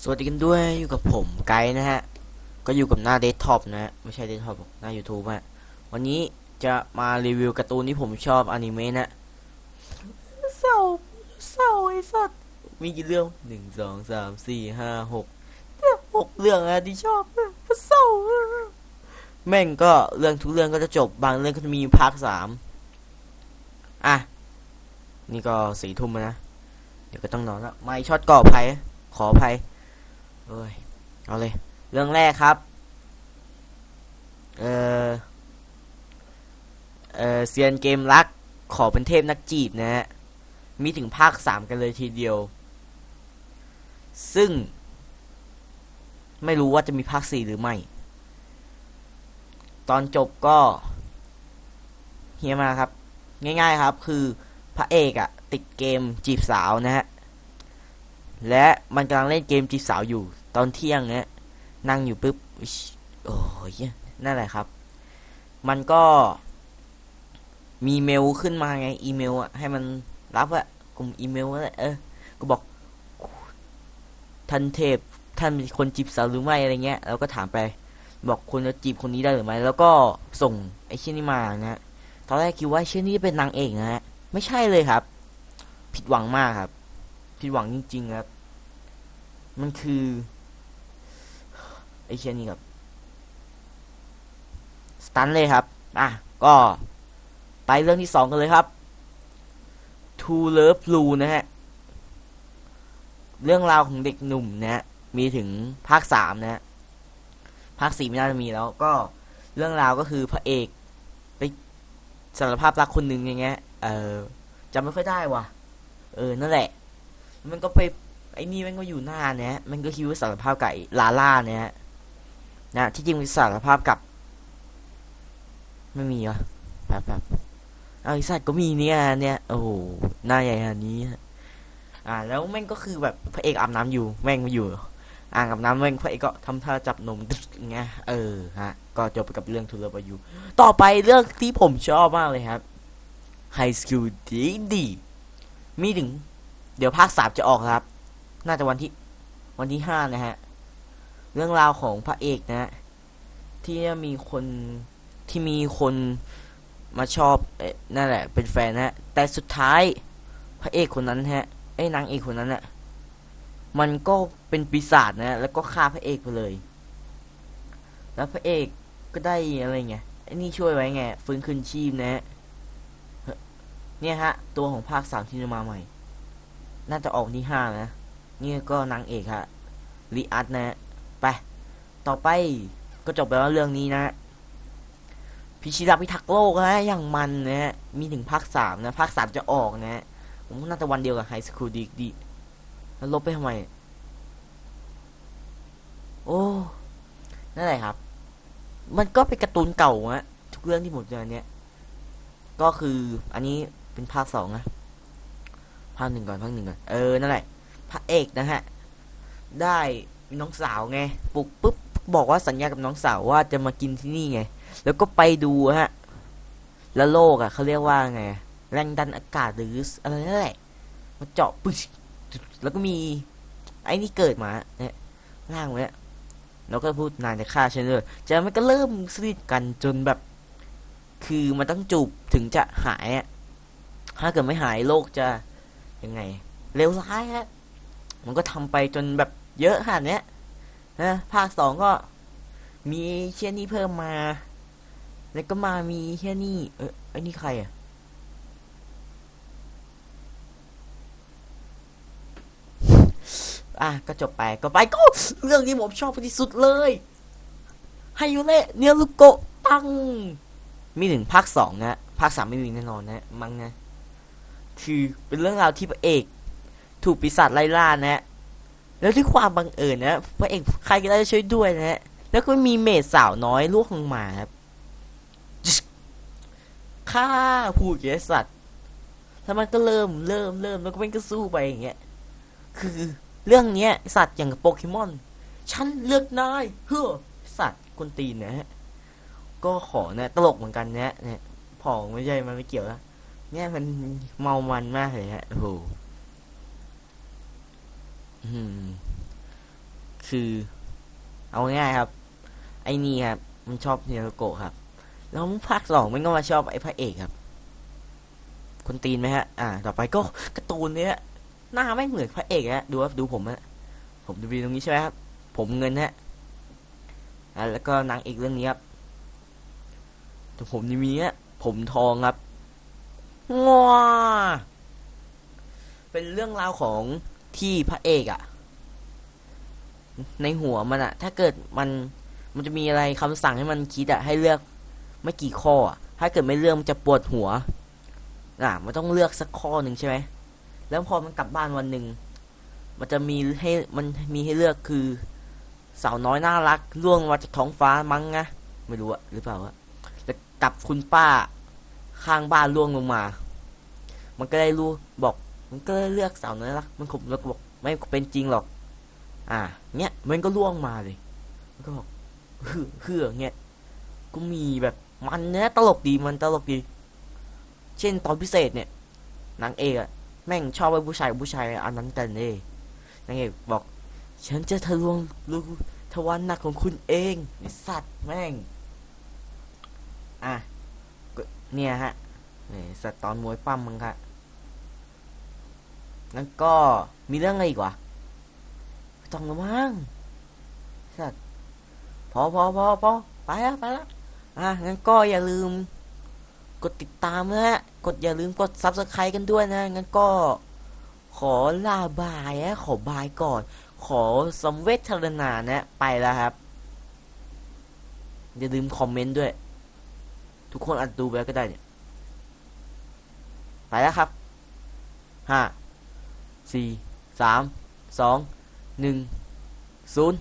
สวัสดีกันด้วยอยู่กับผมไกด์นะฮะ ก็อยู่กับหน้าเดสก์ท็อปนะฮะ ไม่ใช่เดสก์ท็อปหน้า YouTube ฮะ วันนี้จะมารีวิวการ์ตูนที่ผมชอบอนิเมะนะเศร้าเศร้าไอ้สัตว์มีกี่เรื่องหนึ่งสองสามสี่ห้าหกหกเรื่องอะที่ชอบเศร้าแม่งก็เรื่องทุกเรื่องก็จะจบบางเรื่องก็จะมีภาคสามอะ นี่ก็สี่ทุ่มนะ เดี๋ยวก็ต้องนอนแล้วไม่ช็อตก่อภัยขออภัย เอ้ยเอาเลย เรื่องแรกครับ เออเออเซียนเกมรักขอเป็นเทพนักจีบนะฮะ มีถึงภาคสามกันเลยทีเดียว ซึ่ง ไม่รู้ว่าจะมีภาคสี่หรือไม่ ตอนจบก็เฮียมาครับ ง่ายๆครับ คือพระเอกอะติดเกมจีบสาวนะฮะ และมันกำลังเล่นเกมจีบสาวอยู่ ตอนเที่ยงเนี่ยนั่งอยู่ปุ๊บโอ้ยนั่นแหละครับ มันก็มีเมลขึ้นมาไง อีเมลอะให้มันรับอะกลุ่มอีเมลนั่นแหละเออก็บอกท่านเทพท่านเป็นคนจีบสาวหรือไม่อะไรเงี้ยเราก็ถามไป บอกคุณจะจีบคนนี้ได้หรือไม่แล้วก็ส่งไอ้เช่นนี้มานะตอนแรกคิดว่าเช่นนี้เป็นนางเอกนะฮะไม่ใช่เลยครับ ผิดหวังมากครับ ผิดหวังจริง ๆ ครับ มันคือ ไอ้เช่นนี้ครับ สตันเลยครับ อะ ก็ ไปเรื่องที่สองกันเลยครับ To Love Blue นะฮะ เรื่องราวของเด็กหนุ่มนะฮะ มีถึงภาคสามนะฮะ ภาคสี่ไม่น่าจะมีแล้วก็เรื่องราวก็คือพระเอกไปสารภาพรักคนหนึ่งอย่างเงี้ย เออจำไม่ค่อยได้ว่ะ เออ นั่นแหละ มันก็ไปไอ้นี่มันก็อยู่หน้าเนี่ย มันก็คิดว่าสารภาพกับไอ้ลาล่าเนี่ยนะที่จริงมันสารภาพกับ ไม่มีวะแบบแบบเอาไอ้สัตว์ก็มีเนี่ยเนี่ยโอ้โหหน้าใหญ่ขนาดนี้อ่า แล้วแม่งก็คือแบบพระเอกอาบน้ำอยู่ แม่งมาอยู่ อ่างอาบน้ำแม่งพระเอกก็ทำท่าจับนมตึ๊ดอย่างเงี้ยเออฮะ ก็จบไปกับเรื่องทุเรศอยู่ ต่อไปเรื่องที่ผมชอบมากเลยครับ High School D D มีถึง เดี๋ยวภาคสามจะออกครับ น่าจะวันที่วันที่ห้านะฮะ เรื่องราวของพระเอกนะฮะที่มีคนที่มีคนมาชอบอนั่นแหละ เป็นแฟนนะฮะ แต่สุดท้ายพระเอกคนนั้นฮะไอ้นางเอกคนนั้นน่ะมันก็เป็นปีศาจนะฮะแล้วก็ฆ่าพระเอกไปเลย แล้วพระเอกก็ได้อะไรเงี้ยไอ้นี่ช่วยไว้ไงฟื้นคืนชีพนะฮะเนี่ยฮะ ตัวของภาคสามที่จะมาใหม่ น่าจะออกที่ห้านะนี่ก็นางเอกฮะลีอัตนะไปต่อไปก็จบไปแล้วเรื่องนี้นะ พิชิตพิทักษ์โลกนะอย่างมันนะมีถึงภาคสามนะภาคสามจะออกนะผมน่าจะวันเดียวกับไฮสคูลดีดีแล้วลบไปทำไม โอ้นั่นแหละครับ มันก็เป็นการ์ตูนเก่าฮะทุกเรื่องที่ผมดเจอเนี้ก็คืออันนี้เป็นภาคสองนะ ภาคหนึ่งก่อนภาคหนึ่งก่อนเออนั่นแหละพระเอกนะฮะได้มีน้องสาวไงปลุกปุ๊บบอกว่าสัญญากับน้องสาวว่าจะมากินที่นี่ไง แล้วก็ไปดูฮะ แล้วโลกอะเขาเรียกว่าไง แรงดันอากาศหรืออะไรนั่นแหละมาเจาะปึ๊ชแล้วก็มีไอ้นี่เกิดมาเนี่ยร่างไว้เนี่ยแล้วก็พูดนานจะฆ่าฉันเลยจากนั้นมันก็เริ่มสนิทกันจนแบบ คือมันต้องจูบถึงจะหายอะถ้าเกิดไม่หายโลกจะ ยังไงเลวร้ายฮะมันก็ทำไปจนแบบเยอะขนาดเนี้ยนะภาคสองก็มีเช่นนี้เพิ่มมา แล้วก็มามีแค่นี้เออไอ้นี่ใครอะอะก็จบไปก็ไปก็เรื่องนี้ผมชอบที่สุดเลยไฮยูเล่เนียลุโกะปัง มีถึงภาคสองนะ ภาคสามไม่มีแน่นอนนะ มั้งนะ คือเป็นเรื่องราวที่พระเอก ถูกปีศาจไล่ล่านะฮะแล้วด้วยความบังเอิญนะพระเอกใครก็ได้ช่วยด้วยนะฮะแล้วก็มีเมดสาวน้อยลูกลงมาครับฆ่าผู้เกยสัตว์แล้วมันก็เริ่มเริ่มเริ่มแล้วก็มันก็สู้ไปอย่างเงี้ย คือเรื่องเนี้ย สัตว์อย่างกับโปเกมอน ฉันเลือกนายเฮ้อสัตว์คนตีนนะฮะ ก็ขอนะ ตลกเหมือนกันนะเนี่ยผองไม่ใช่ มันไม่เกี่ยวแล้ว เนี่ยมันเมามันมากเลยฮะโอ้โหคือ เอาง่ายครับ ไอ้นี่ครับ มันชอบเนโรโกะครับ แล้วภาคสองมันก็มาชอบไอ้พระเอกครับ คนตีนไหมฮะ อ่า ต่อไปก็การ์ตูนเนี้ยหน้าไม่เหมือนพระเอกฮะ ดูครับ ดูผมฮะ ผมดูวีตรงนี้ใช่ไหมครับ ผมเงินฮะ อ่าแล้วก็นางเอกเรื่องนี้ครับแต่ผมนี่มีฮะ ผมทองครับ ง้าเป็นเรื่องราวของที่พระเอกอะในหัวมันอะถ้าเกิดมันมันจะมีอะไรคำสั่งให้มันคิดอะให้เลือกไม่กี่ข้ออะถ้าเกิดไม่เลือกมันจะปวดหัวอะมันต้องเลือกสักข้อหนึ่งใช่ไหมแล้วพอมันกลับบ้านวันหนึ่งมันจะมีให้มันมีให้เลือกคือ สาวน้อยน่ารักล่วงมาจากท้องฟ้ามั้งนะไม่รู้อะหรือเปล่าอะแล้วกับคุณป้า ข้างบ้านล่วงลงมา มันก็ได้รู้บอก มันก็เลยเลือกสาวน้อยน่ารัก มันขบแล้วก็บอกไม่เป็นจริงหรอก อ่า เนี้ยมันก็ล่วงมาเลย มันก็บอกเฮือเฮือเงี้ยก็มีแบบมันเนี้ยตลกดีมันตลกดี เช่นตอนพิเศษเนี่ยนางเอกอะแม่งชอบไปผู้ชายผู้ชายอันนั้นกันเลยนางเอกบอก ฉันจะทะลวงรูทวารหนักของคุณเองไอสัตว์แม่ง อะ เนี่ยฮะสัตว์ตอนมวยปั้มมึงครับงั้นก็มีเรื่องอะไรอีกวะต้องละมั้งสัตว์พอพอพอพอไปล้วไปล้วอะงั้นก็อย่าลืม กดติดตามนะฮะ กดอย่าลืมกด subscribe กันด้วยนะ งั้นก็ ขอลาบายนะขอบายก่อน ขอสมเวทนานะ ไปแล้วครับ อย่าลืมคอมเมนต์ด้วย ทุกคนอาจดูไปก็ได้เนี่ย ไปแล้วครับห้าสี่สามสองหนึ่งศูนย์